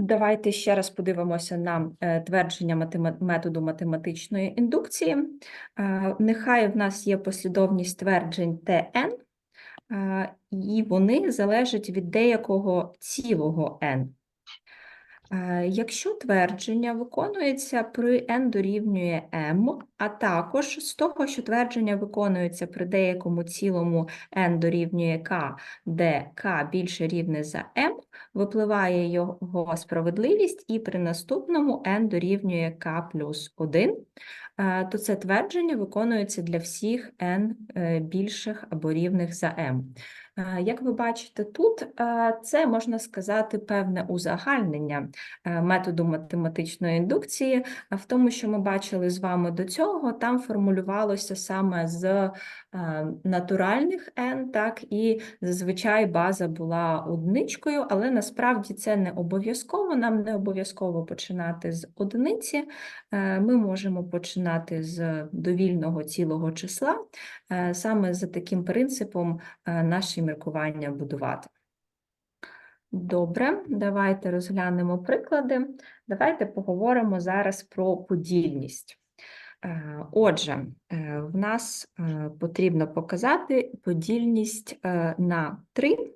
Давайте ще раз подивимося на е, твердження методу математичної індукції. Е, Нехай в нас є послідовність тверджень Tn, е, і вони залежать від деякого цілого n. Якщо твердження виконується при n дорівнює m, а також з того, що твердження виконується при деякому цілому n дорівнює k, де k більше рівне за m, випливає його справедливість, і при наступному n дорівнює k плюс 1, е, то це твердження виконується для всіх n е, більших або рівних за m. Е, Як ви бачите тут, е, це можна сказати певне узагальнення е, методу математичної індукції, в тому, що ми бачили з вами до цього, там формулювалося саме з натуральних n, так, і зазвичай база була одиничкою, але насправді це не обов'язково, нам не обов'язково починати з одиниці, ми можемо починати з довільного цілого числа, саме за таким принципом е, міркування будувати. Добре, давайте розглянемо приклади. Давайте поговоримо зараз про подільність. Е, Отже, е, в нас е, потрібно показати подільність на 3.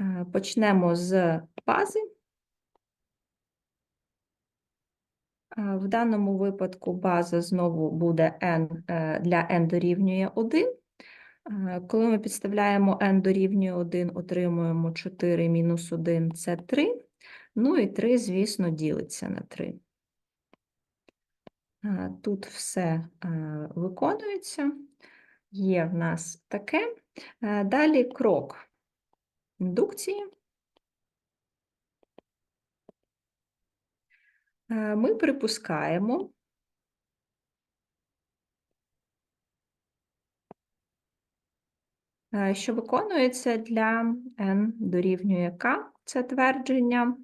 Е, Почнемо з бази. В даному випадку база знову буде n для n дорівнює 1. Е, Коли ми підставляємо n дорівнює 1, отримуємо 4 мінус 1 – це 3. Ну і 3, звісно, ділиться на 3. Е, Тут все е, виконується. Є в нас таке. Далі крок індукції. Ми припускаємо, що виконується для n дорівнює k, це твердження.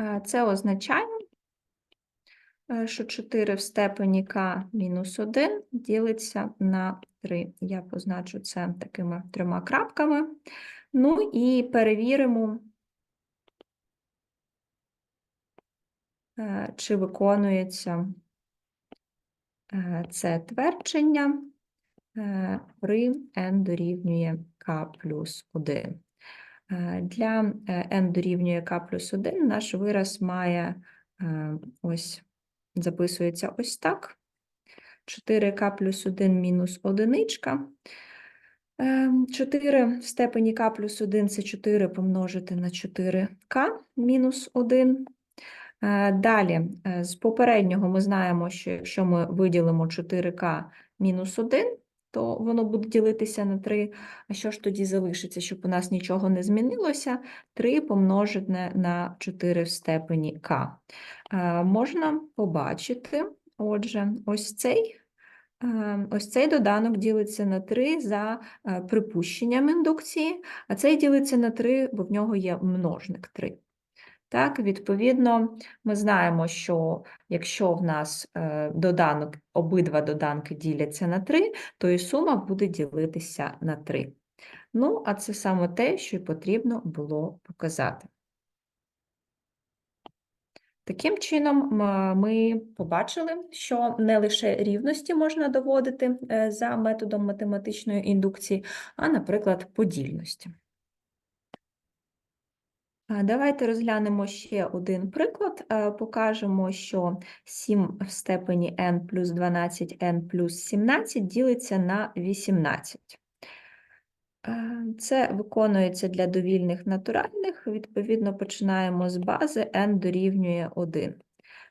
Е, Це означає, е, що 4 в степені k мінус 1 ділиться на 3. Я позначу це такими трьома крапками. Ну і перевіримо, е, чи виконується е, це твердження е, при n дорівнює k плюс 1. Е, Для е, n дорівнює k плюс 1 наш вираз має е, ось, записується ось так. 4k плюс 1 мінус одиничка. Е, 4 в степені k плюс 1 – це 4 помножити на 4k мінус 1. Е, Далі, е, з попереднього ми знаємо, що якщо ми виділимо 4k мінус 1, то воно буде ділитися на 3. А що ж тоді залишиться, щоб у нас нічого не змінилося? 3 помножене на 4 в степені k. Е, Можна побачити, отже, ось цей, е, ось цей доданок ділиться на 3 за е, припущенням індукції, а цей ділиться на 3, бо в нього є множник 3. Так, відповідно, ми знаємо, що якщо в нас е, доданок, обидва доданки діляться на 3, то і сума буде ділитися на 3. Ну, а це саме те, що й потрібно було показати. Таким чином, ми побачили, що не лише рівності можна доводити е, за методом математичної індукції, а, наприклад, подільності. Давайте розглянемо ще один приклад. Покажемо, що 7 в степені n плюс 12 n плюс 17 ділиться на 18. Е, Це виконується для довільних натуральних. Відповідно, починаємо з бази n дорівнює 1.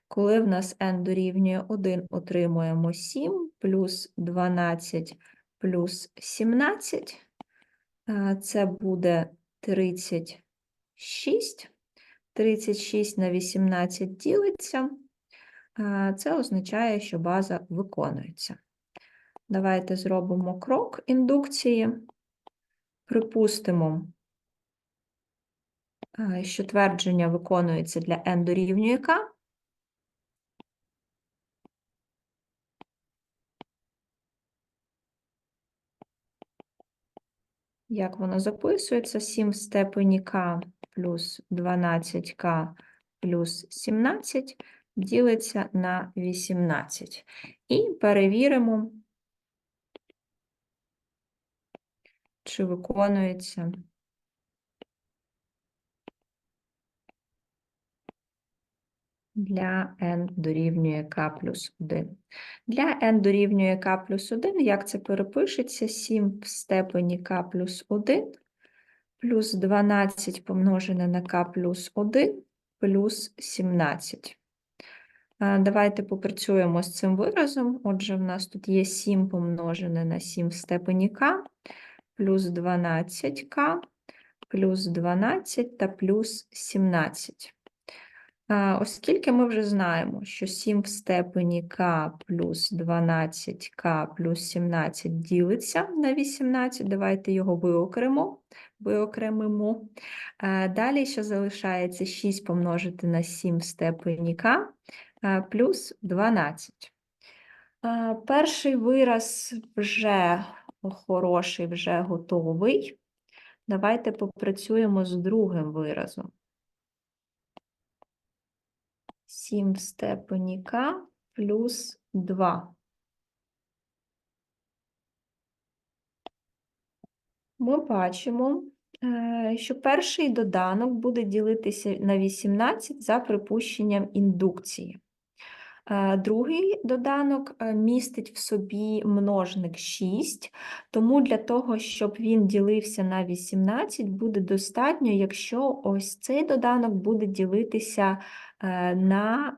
Коли в нас n дорівнює 1, отримуємо 7 плюс 12 плюс 17. Е, Це буде 30. 6. 36 на 18 ділиться. Це означає, що база виконується. Давайте зробимо крок індукції. Припустимо, що твердження виконується для n дорівнює k. Як воно записується? 7 в степені k плюс 12к плюс 17 ділиться на 18. І перевіримо, чи виконується. Для n дорівнює k плюс 1. Для n дорівнює k плюс 1, як це перепишеться? 7 в степені k плюс 1 плюс 12 помножене на k плюс 1 плюс 17. Давайте попрацюємо з цим виразом. Отже, в нас тут є 7 помножене на 7 в степені k, плюс 12k, плюс 12 та плюс 17. Оскільки ми вже знаємо, що 7 в степені k плюс 12k плюс 17 ділиться на 18, давайте його виокремо, виокремимо. Далі ще залишається 6 помножити на 7 в степені k плюс 12. Перший вираз вже хороший, вже готовий. Давайте попрацюємо з другим виразом. 7 в степені К плюс 2. Ми бачимо, е, що перший доданок буде ділитися на 18 за припущенням індукції. Е, Другий доданок е, містить в собі множник 6, тому для того, щоб він ділився на 18, буде достатньо, якщо ось цей доданок буде ділитися е, на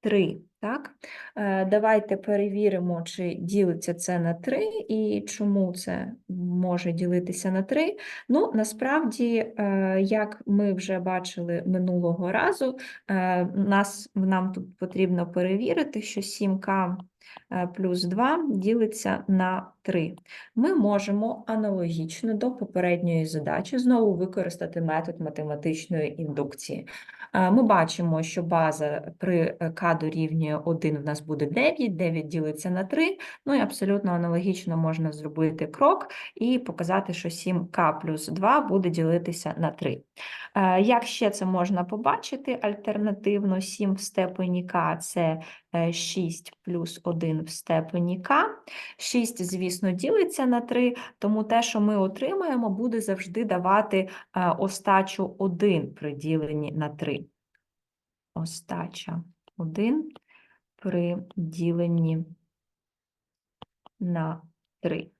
3. Так? Е, Давайте перевіримо, чи ділиться це на 3 і чому це може ділитися на 3. Ну, насправді, е, як ми вже бачили минулого разу, е, нас, нам тут потрібно перевірити, що 7К е, плюс 2 ділиться на 3. Ми можемо аналогічно до попередньої задачі знову використати метод математичної індукції. Ми бачимо, що база при k дорівнює 1 в нас буде 9, 9 ділиться на 3, ну і абсолютно аналогічно можна зробити крок і показати, що 7k плюс 2 буде ділитися на 3. Е, Як ще це можна побачити? Альтернативно 7 в степені k – це е, 6 плюс 1 в степені k. 6, звісно, ділиться на 3, тому те, що ми отримаємо, буде завжди давати е, остачу 1 при діленні на 3. Остача 1 при діленні на 3.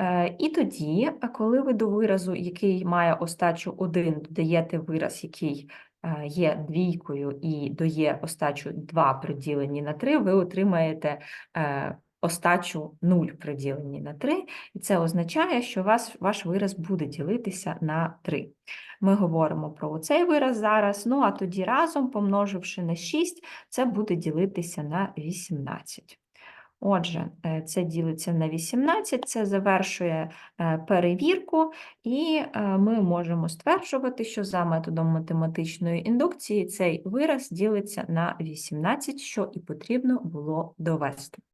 Е, І тоді, коли ви до виразу, який має остачу 1, додаєте вираз, який е, є двійкою і дає остачу 2 при діленні на 3, ви отримаєте е, остачу 0 при діленні на 3, і це означає, що вас, ваш вираз буде ділитися на 3. Ми говоримо про цей вираз зараз, ну а тоді разом, помноживши на 6, це буде ділитися на 18. Отже, е, це ділиться на 18, це завершує е, перевірку, і е, ми можемо стверджувати, що за методом математичної індукції цей вираз ділиться на 18, що і потрібно було довести.